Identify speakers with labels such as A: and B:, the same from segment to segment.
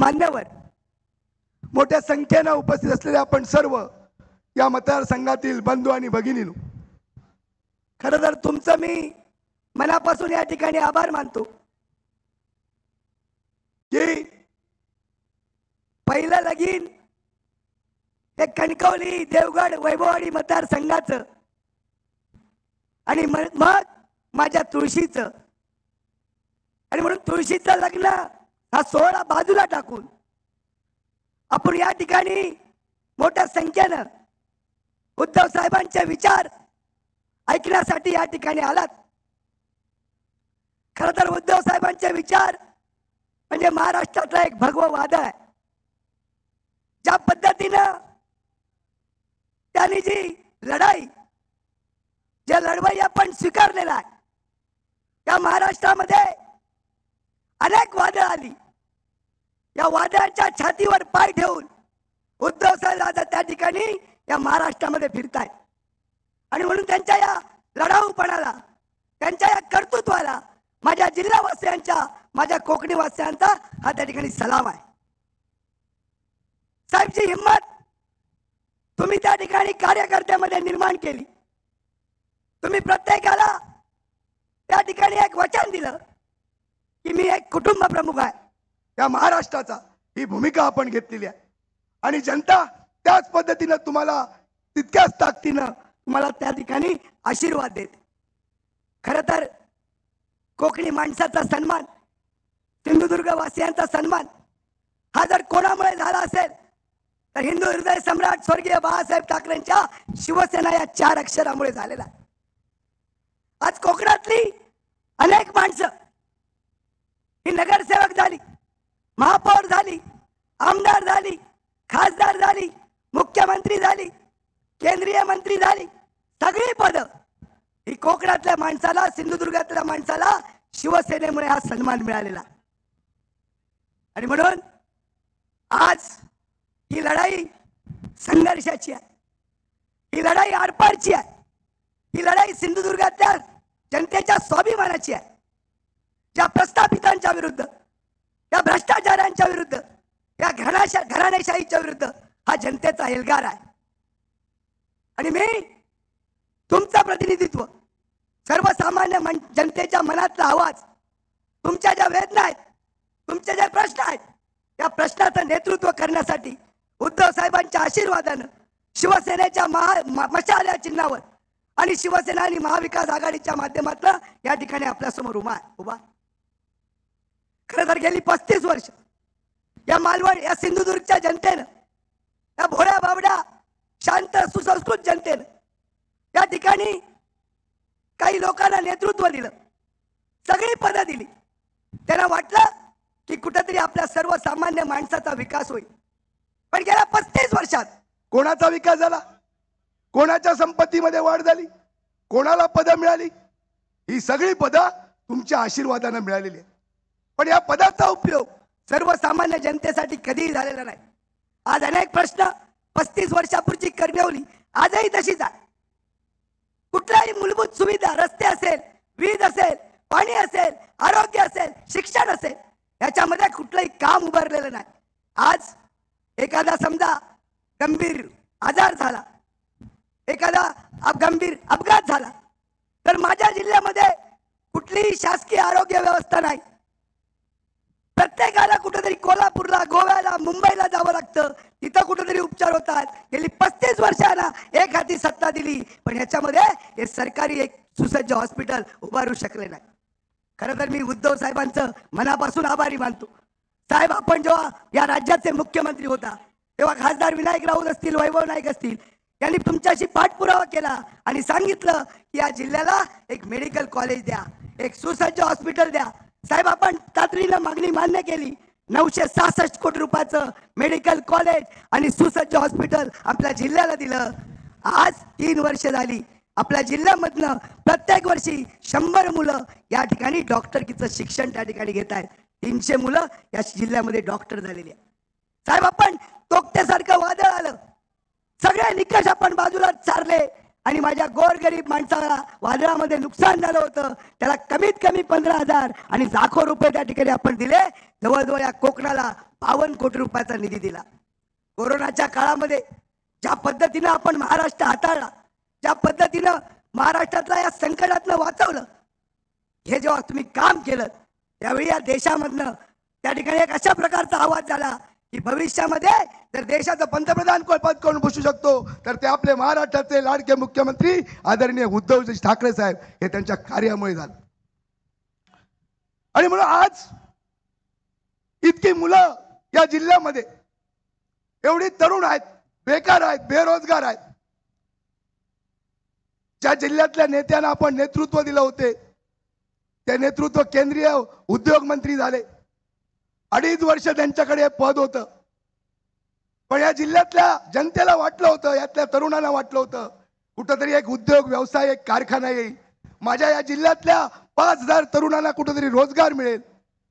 A: मान्यवर.
B: मोठ्या संख्येनं उपस्थित असलेले आपण सर्व या मतदारसंघातील बंधू आणि भगिनीनो
A: खरं तर तुमचं मी मनापासून या ठिकाणी आभार मानतो
B: की
A: पहिलं लगीन हे कणकवली देवगड वैभववाडी मतदारसंघाचं आणि मग माझ्या तुळशीचं. आणि म्हणून तुळशीचं लग्न हा सोहळा बाजूला टाकून. आपण या ठिकाणी मोठ्या संख्येनं उद्धव साहेबांचे विचार ऐकण्यासाठी या ठिकाणी आलात. खर तर उद्धव साहेबांचे विचार म्हणजे महाराष्ट्रातला एक भगव वाद आहे. ज्या पद्धतीनं त्यांनी जी लढाई जे लढवाई आपण स्वीकारलेला आहे त्या महाराष्ट्रामध्ये अनेक वादळ आली. या वादळाच्या छातीवर पाय ठेवून उद्धव साहेब त्या ठिकाणी या महाराष्ट्रामध्ये फिरतायत. आणि म्हणून त्यांच्या या लढाऊपणाला त्यांच्या या कर्तृत्वाला माझ्या जिल्हावासियांच्या माझ्या कोकणी वासियांचा हा त्या ठिकाणी सलाम आहे. साहेबची हिंमत तुम्ही त्या ठिकाणी कार्यकर्त्यामध्ये निर्माण केली. तुम्ही प्रत्येकाला त्या ठिकाणी एक वचन दिलं. की मी एक कुटुंब प्रमुख आहे.
B: या महाराष्ट्राचा ही भूमिका आपण घेतलेली आहे. आणि जनता त्याच पद्धतीनं तुम्हाला तितक्याच ताकदीनं
A: तुम्हाला त्या ठिकाणी आशीर्वाद देते. खर तर कोकणी माणसाचा सन्मान सिंधुदुर्ग वासियांचा सन्मान हा जर कोणामुळे झाला असेल तर हिंदू हृदय सम्राट स्वर्गीय बाळासाहेब ठाकरेंच्या शिवसेना या चार अक्षरामुळे झालेला आज कोकणातली अनेक माणसं ही नगरसेवक झाली महापौर झाली आमदार झाली खासदार झाली मुख्यमंत्री झाली केंद्रीय मंत्री झाली सगळी पद. ही कोकणातल्या माणसाला सिंधुदुर्गातल्या माणसाला शिवसेनेमुळे हा सन्मान मिळालेला. आणि म्हणून आज ही लढाई संघर्षाची आहे. ही लढाई आरपारची आहे. ही लढाई सिंधुदुर्गातल्या जनतेच्या स्वाभिमानाची आहे. ज्या प्रस्थापितांच्या विरुद्ध या भ्रष्टाचारांच्या विरुद्ध या घराशा घराणेशाहीच्या विरुद्ध हा जनतेचा एल्गार आहे. आणि मी तुमचं प्रतिनिधित्व सर्वसामान्य मन जनतेच्या मनातला आवाज तुमच्या ज्या वेदना आहेत तुमचे जे प्रश्न आहेत या प्रश्नाचं नेतृत्व करण्यासाठी उद्धव साहेबांच्या आशीर्वादानं शिवसेनेच्या महा मशाल्या मशाल या चिन्हावर आणि शिवसेना आणि महाविकास आघाडीच्या माध्यमातून या ठिकाणी आपल्यासमोर उभा उभा खरं तर गेली पस्तीस वर्ष. या मालवण या सिंधुदुर्गच्या जनतेनं या भोळ्या बाबड्या शांत सुसंस्कृत जनतेनं या ठिकाणी काही लोकांना नेतृत्व दिलं. सगळी पदं दिली. त्यांना वाटलं की कुठेतरी आपल्या सर्वसामान्य माणसाचा विकास होईल. पण गेल्या पस्तीस वर्षात
B: कोणाचा विकास झाला? कोणाच्या संपत्तीमध्ये वाढ झाली? कोणाला पदं मिळाली? ही सगळी पदं तुमच्या आशीर्वादानं मिळालेली आहे पण या पदाचा उपयोग
A: सर्वसामान्य जनतेसाठी कधीही झालेला नाही. आज अनेक प्रश्न पस्तीस वर्षापूर्वी करण्यावली आजही तशीच आहे. कुठल्याही मूलभूत सुविधा रस्ते असेल वीज असेल पाणी असेल आरोग्य असेल शिक्षण असेल याच्यामध्ये कुठलंही काम उभारलेलं नाही. आज एखादा समजा गंभीर आजार झाला एखादा अप- गंभीर अपघात झाला तर माझ्या जिल्ह्यामध्ये कुठलीही शासकीय आरोग्य व्यवस्था नाही. प्रत्येकाला कुठेतरी कोल्हापूरला गोव्याला मुंबईला जावं लागतं. तिथं कुठेतरी उपचार होतात. गेली पस्तीस वर्षांना एक हाती सत्ता दिली. पण याच्यामध्ये हे सरकारी एक सुसज्ज हॉस्पिटल उभारू शकले नाही. खरं तर मी उद्धव साहेबांचं मनापासून आभारी मानतो. साहेब आपण जेव्हा या राज्याचे मुख्यमंत्री होता तेव्हा खासदार विनायक राऊत असतील वैभव नाईक असतील यांनी तुमच्याशी पाठपुरावा केला आणि सांगितलं की या जिल्ह्याला एक मेडिकल कॉलेज द्या एक सुसज्ज हॉस्पिटल द्या. साहेब आपण तातडीनं मागणी मान्य केली. नऊशे सहासष्ट कोटी रुपयाचं मेडिकल कॉलेज आणि सुसज्ज हॉस्पिटल आपल्या जिल्ह्याला दिलं. आज तीन वर्ष झाली. आपल्या जिल्ह्यामधनं प्रत्येक वर्षी शंभर मुलं या ठिकाणी डॉक्टरकीचं शिक्षण त्या ठिकाणी घेत आहेत. तीनशे मुलं या जिल्ह्यामध्ये डॉक्टर झालेली आहेत. साहेब आपण तोकट्यासारखं वादळ आलं. सगळे निकष आपण बाजूला चारले. आणि माझ्या गोरगरीब माणसाला वादळामध्ये नुकसान झालं होतं त्याला कमीत कमी पंधरा हजार आणि लाखो रुपये त्या ठिकाणी आपण दिले. जवळजवळ या कोकणाला बावन्न कोटी रुपयाचा निधी दिला. कोरोनाच्या काळामध्ये ज्या पद्धतीनं आपण महाराष्ट्र हाताळला ज्या पद्धतीनं महाराष्ट्रातला या संकटातनं वाचवलं हे जेव्हा तुम्ही काम केलं त्यावेळी या देशामधनं त्या ठिकाणी एक अशा प्रकारचा आवाज झाला की भविष्यामध्ये
B: जर देशाचं पंतप्रधान कोण पद कोण बसू शकतो तर ते आपले महाराष्ट्राचे लाडके मुख्यमंत्री आदरणीय उद्धवजी ठाकरे साहेब हे त्यांच्या कार्यामुळे झालं. आणि म्हणून आज इतकी मुलं या जिल्ह्यामध्ये एवढी तरुण आहेत बेकार आहेत बेरोजगार आहेत. ज्या जिल्ह्यातल्या नेत्यांना आपण नेतृत्व दिलं होते ते नेतृत्व केंद्रीय उद्योग मंत्री झाले. अडीच वर्ष त्यांच्याकडे पद होतं. पण या जिल्ह्यातल्या जनतेला वाटलं होतं यातल्या तरुणांना वाटलं होतं कुठंतरी एक उद्योग व्यवसाय एक कारखाना येईल. माझ्या या जिल्ह्यातल्या पाच हजार तरुणांना कुठंतरी रोजगार मिळेल.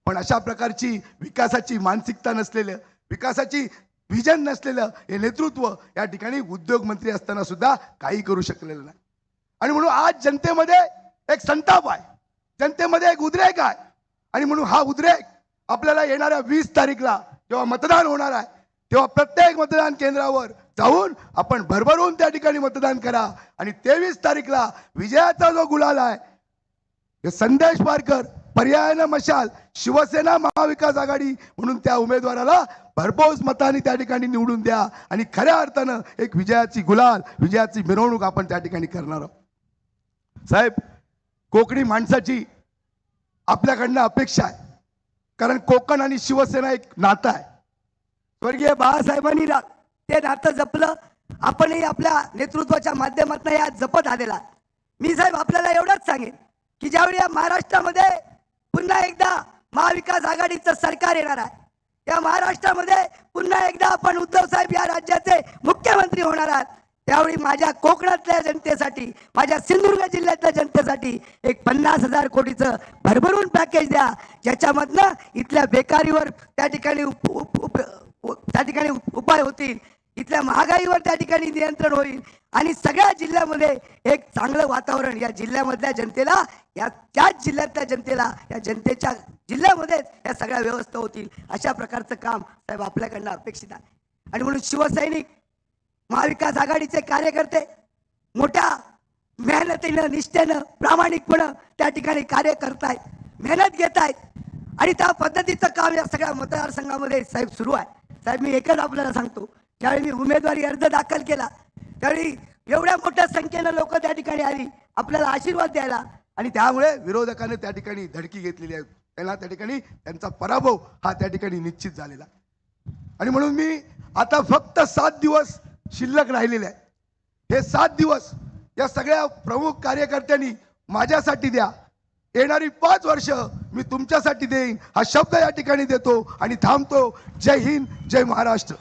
B: पण अशा प्रकारची विकासाची मानसिकता नसलेलं विकासाची विजन नसलेलं हे नेतृत्व या ठिकाणी उद्योग मंत्री असताना सुद्धा काही करू शकलेलं नाही. आणि म्हणून आज जनतेमध्ये एक संताप आहे. जनतेमध्ये एक उद्रेक आहे. आणि म्हणून हा उद्रेक आपल्याला येणाऱ्या वीस तारीखला जेव्हा मतदान होणार आहे तेव्हा प्रत्येक मतदान केंद्रावर जाऊन आपण भरभरून त्या ठिकाणी मतदान करा. आणि तेवीस तारीखला विजयाचा जो गुलाल आहे संदेश पारकर पर्यायानं मशाल शिवसेना महाविकास आघाडी म्हणून त्या उमेदवाराला भरपोस मताने त्या ठिकाणी निवडून द्या. आणि खऱ्या अर्थानं एक विजयाची गुलाल विजयाची मिरवणूक आपण त्या ठिकाणी करणार आहोत. साहेब कोकणी माणसाची आपल्याकडनं अपेक्षा आहे. कारण कोकण आणि शिवसेना एक नातं आहे.
A: स्वर्गीय बाळासाहेबांनी ते नातं जपलं. आपणही आपल्या नेतृत्वाच्या माध्यमातून या जपत आलेला. मी साहेब आपल्याला एवढंच सांगेन की ज्यावेळी या महाराष्ट्रामध्ये पुन्हा एकदा महाविकास आघाडीचं सरकार येणार आहे या महाराष्ट्रामध्ये पुन्हा एकदा आपण उद्धव साहेब या राज्याचे मुख्यमंत्री होणार आहात. त्यावेळी माझ्या कोकणातल्या जनतेसाठी माझ्या सिंधुदुर्ग जिल्ह्यातल्या जनतेसाठी एक पन्नास हजार कोटीचं भरभरून पॅकेज द्या. ज्याच्यामधनं इथल्या बेकारीवर त्या ठिकाणी उप- उप- उप- त्या ठिकाणी उपाय होतील. इथल्या महागाईवर त्या ठिकाणी नियंत्रण होईल. आणि सगळ्या जिल्ह्यामध्ये एक चांगलं वातावरण या जिल्ह्यामधल्या जनतेला या त्याच जिल्ह्यातल्या जनतेला या जनतेच्या जिल्ह्यामध्येच या सगळ्या व्यवस्था होतील. अशा प्रकारचं काम साहेब आपल्याकडनं अपेक्षित आहे. आणि म्हणून शिवसैनिक महाविकास आघाडीचे कार्यकर्ते मोठ्या मेहनतीनं निष्ठेनं प्रामाणिकपणं त्या ठिकाणी कार्य करतायत मेहनत घेत आहेत आणि त्या पद्धतीचं काम या सगळ्या मतदारसंघामध्ये साहेब सुरू आहे. साहेब मी एकच आपल्याला सांगतो ज्यावेळी मी उमेदवारी अर्ज दाखल केला त्यावेळी एवढ्या मोठ्या संख्येनं लोक त्या ठिकाणी आली आपल्याला आशीर्वाद द्यायला.
B: आणि त्यामुळे विरोधकाने त्या ठिकाणी धडकी घेतलेली आहे. त्यांना त्या ठिकाणी त्यांचा पराभव हा त्या ठिकाणी निश्चित झालेला. आणि म्हणून मी आता फक्त सात दिवस शिल्लक राहिलेले आहे. हे सात दिवस या सगळ्या प्रमुख कार्यकर्त्यांनी माझ्यासाठी द्या. येणारी पाच वर्ष मी तुमच्यासाठी देईन. हा शब्द या ठिकाणी देतो आणि थांबतो. जय हिंद जय महाराष्ट्र.